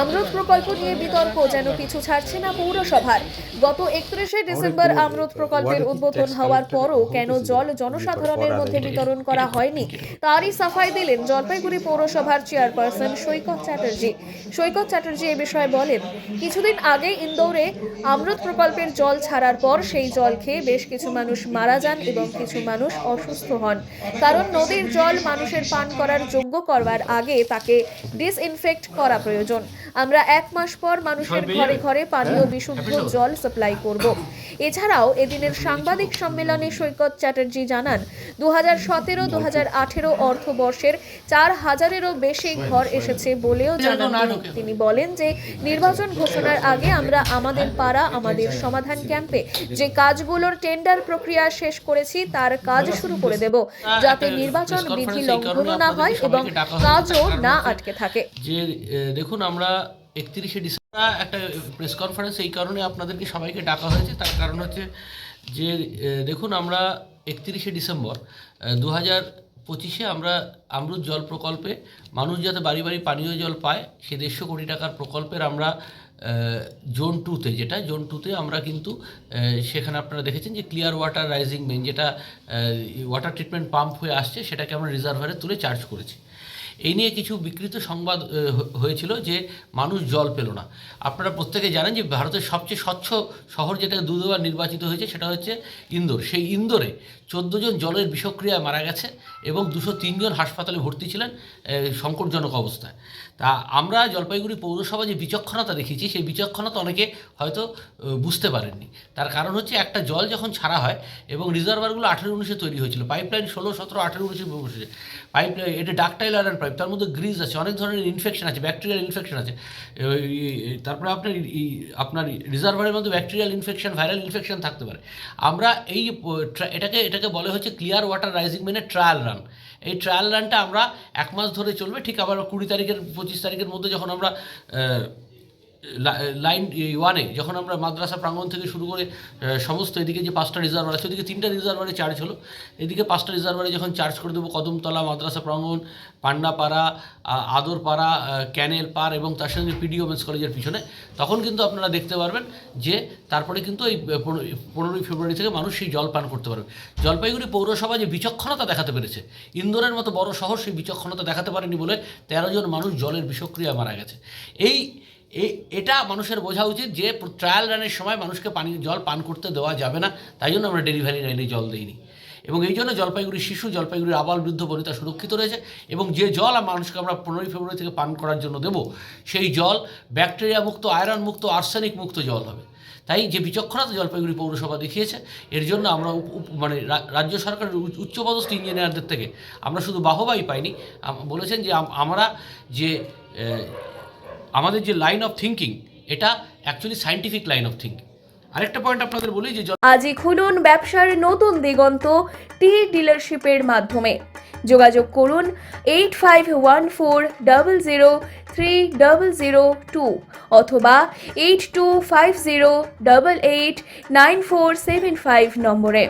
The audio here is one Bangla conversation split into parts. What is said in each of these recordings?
আমরুদ প্রকল্প নিয়ে বিতর্ক যেন পিছু ছাড়ছে না পৌরসভার। গত একত্রিশে ডিসেম্বর আমরুদ প্রকল্পের উদ্বোধন হওয়ার পরও কেন জল জনসাধারণের মধ্যে বিতরণ করা হয়নি, তারই সাফাই দিলেন জলপাইগুড়ি পৌরসভার চেয়ারপারসন সৈকত চ্যাটার্জি। সৈকত চ্যাটার্জি এ বিষয়ে বলেন, কিছুদিন আগে ইন্দোরে আমরুদ প্রকল্পের জল ছাড়ার পর সেই জল খেয়ে বেশ কিছু মানুষ মারা যান এবং কিছু মানুষ অসুস্থ হন। কারণ নদীর জল মানুষের পান করার যোগ্য করবার আগে তাকে ডিসইনফেক্ট করা প্রয়োজন। আমরা এক মাস পর মানুষের ঘরে ঘরে পানীয় বিশুদ্ধ জল সাপ্লাই করব। এছাড়াও এদিনের সাংবাদিক সম্মেলনে সৈকত চ্যাটার্জি জানান দু হাজার সতেরো দু হাজার আঠেরো অর্থবর্ষের চার হাজারেরও বেশি ঘর এসেছে বলেও জানান তিনি। বলেন যে নির্বাচন ঘোষণার আগে আমরা আমাদের পাড়া আমাদের সমাধান ক্যাম্পে যে কাজগুলোর টেন্ডার প্রক্রিয়া শেষ করেছি তার কাজ শুরু করে দেব। যাতে নির্বাচন বিধি লঙ্ঘনও না হয় এবং কাজও না আটকে থাকে। যে দেখুন, আমরা একত্রিশে ডিসেম্বর একটা প্রেস কনফারেন্স, এই কারণে আপনাদেরকে সবাইকে ডাকা হয়েছে। তার কারণ হচ্ছে যে দেখুন, আমরা একত্রিশে ডিসেম্বর দু হাজার পঁচিশে আমরা আমরুদ জল প্রকল্পে, মানুষ যাতে বাড়ি বাড়ি পানীয় জল পায়, সে দেড়শো কোটি টাকার প্রকল্পের আমরা জোন টুতে, যেটা, জোন টুতে আমরা কিন্তু সেখানে আপনারা দেখেছেন যে ক্লিয়ার ওয়াটার রাইজিং মেন যেটা ওয়াটার ট্রিটমেন্ট পাম্প হয়ে আসছে, সেটাকে আমরা রিজার্ভারে তুলে চার্জ করেছি। এই নিয়ে কিছু বিকৃত সংবাদ হয়েছিল যে মানুষ জল পেল না। আপনারা প্রত্যেকে জানেন যে ভারতের সবচেয়ে স্বচ্ছ শহর যেটা দু দুবার নির্বাচিত হয়েছে সেটা হচ্ছে ইন্দোর। সেই ইন্দোরে চোদ্দ জন জলের বিষক্রিয়ায় মারা গেছে এবং দুশো তিনজন হাসপাতালে ভর্তি ছিলেন সংকটজনক অবস্থায়। তা আমরা জলপাইগুড়ি পৌরসভা যে বিচক্ষণতা দেখিয়েছি, সেই বিচক্ষণতা অনেকে হয়তো বুঝতে পারেননি। তার কারণ হচ্ছে একটা জল যখন ছাড়া হয় এবং রিজার্ভারগুলো আঠেরো উনিশে তৈরি হয়েছিল, পাইপলাইন ষোলো, সতেরো, আঠেরো উনিশে বসেছে পাইপ এটা ডাকটাইল আয়রন পাইপ তার মধ্যে গ্রিজ আছে, অনেক ধরনের ইনফেকশন আছে ব্যাকটেরিয়াল ইনফেকশন আছে। তারপরে আপনার আপনার রিজার্ভারের মধ্যে ব্যাকটেরিয়াল ইনফেকশন ভাইরাল ইনফেকশন থাকতে পারে। আমরা এই এটাকে এটাকে বলে হচ্ছে ক্লিয়ার ওয়াটার রাইজিং মেনে ট্রায়াল রান এই ট্রায়াল রানটা আমরা এক মাস ধরে চলবে, ঠিক আবার কুড়ি তারিখের, পঁচিশ তারিখের মধ্যে যখন আমরা লাইন ওয়ানে, যখন আমরা মাদ্রাসা প্রাঙ্গণ থেকে শুরু করে সমস্ত এদিকে যে পাঁচটা রিজার্ভার আছে, ওদিকে তিনটা রিজার্ভারে চার্জ হলো। এদিকে পাঁচটা রিজার্ভারে যখন চার্জ করে দেবো, কদমতলা, মাদ্রাসা প্রাঙ্গণ, পান্ডাপাড়া আদরপাড়া ক্যানেল পার এবং তার সঙ্গে পিডি ওমেন্স কলেজের পিছনে, তখন কিন্তু আপনারা দেখতে পারবেন যে, তারপরে কিন্তু এই পনেরো- পনেরোই ফেব্রুয়ারি থেকে মানুষ সেই জল পান করতে পারবে। জলপাইগুড়ি পৌরসভা যে বিচক্ষণতা দেখাতে পেরেছে, ইন্দোরের মতো বড় শহর সেই বিচক্ষণতা দেখাতে পারেনি বলে তেরো জন মানুষ জলের বিষক্রিয়া মারা গেছে। এই এটা মানুষের বোঝা উচিত যে ট্রায়াল রানের সময় মানুষকে পানি জল পান করতে দেওয়া যাবে না। তাই জন্য আমরা ডেলিভারি লাইনে জল দিইনি। এবং এই জন্য জলপাইগুড়ির শিশু, জলপাইগুড়ির আবাল বৃদ্ধ বনিতা সুরক্ষিত রয়েছে এবং যে জল মানুষকে আমরা পনেরোই ফেব্রুয়ারি থেকে পান করার জন্য দেব, সেই জল ব্যাকটেরিয়া মুক্ত আয়রন মুক্ত আর্সেনিক মুক্ত জল হবে। তাই যে বিচক্ষণতা জলপাইগুড়ি পৌরসভা দেখিয়েছে, এর জন্য আমরা মানে রাজ্য সরকারের উচ্চপদস্থ ইঞ্জিনিয়ারদের থেকে আমরা শুধু বাহবাই পাইনি। বলেছেন যে আমরা যে আমাদের যে লাইন অফ থিঙ্কিং এটা actually scientific line of thinking আরেকটা পয়েন্ট আপনাদের বলি যে আজই খুলুন ব্যবসার নতুন দিগন্ত টি ডিলারশিপের মাধ্যমে। যোগাযোগ করুন eight five one four double zero three double zero two অথবা eight two five zero double eight nine four seven five নম্বরে।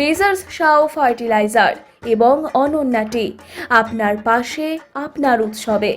মেজার্স শাও ফার্টিলাইজার এবং অনন্যা টি, আপনার পাশে, আপনার উৎসবে।